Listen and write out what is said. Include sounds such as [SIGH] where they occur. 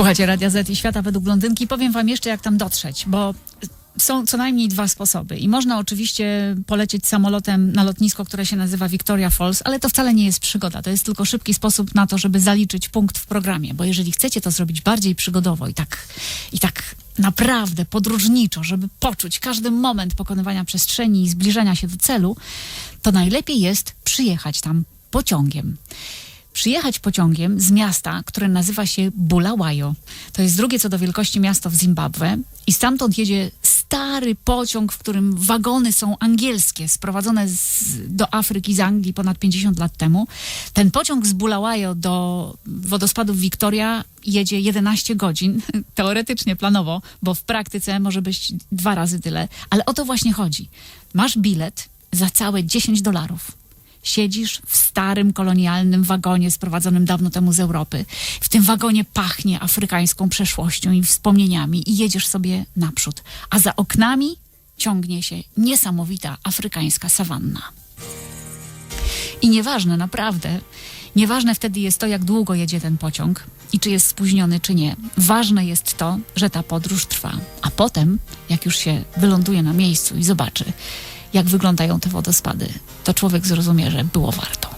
Słuchajcie, Radia Z i Świata według Blondynki. Powiem wam jeszcze, jak tam dotrzeć, bo są co najmniej dwa sposoby. I można oczywiście polecieć samolotem na lotnisko, które się nazywa Victoria Falls, ale to wcale nie jest przygoda. To jest tylko szybki sposób na to, żeby zaliczyć punkt w programie. Bo jeżeli chcecie to zrobić bardziej przygodowo i tak, i tak naprawdę podróżniczo, żeby poczuć każdy moment pokonywania przestrzeni i zbliżania się do celu, to najlepiej jest przyjechać tam pociągiem przyjechać pociągiem z miasta, które nazywa się Bulawayo. To jest drugie co do wielkości miasto w Zimbabwe i stamtąd jedzie stary pociąg, w którym wagony są angielskie, sprowadzone z, do Afryki z Anglii ponad 50 lat temu. Ten pociąg z Bulawayo do wodospadów Victoria jedzie 11 godzin, [LAUGHS] teoretycznie planowo, bo w praktyce może być dwa razy tyle, ale o to właśnie chodzi. Masz bilet za całe 10 dolarów. Siedzisz w starym kolonialnym wagonie sprowadzonym dawno temu z Europy. W tym wagonie pachnie afrykańską przeszłością i wspomnieniami i jedziesz sobie naprzód. A za oknami ciągnie się niesamowita afrykańska sawanna. I nieważne, naprawdę, nieważne wtedy jest to, jak długo jedzie ten pociąg i czy jest spóźniony, czy nie. Ważne jest to, że ta podróż trwa. A potem, jak już się wyląduje na miejscu i zobaczy, jak wyglądają te wodospady, to człowiek zrozumie, że było warto.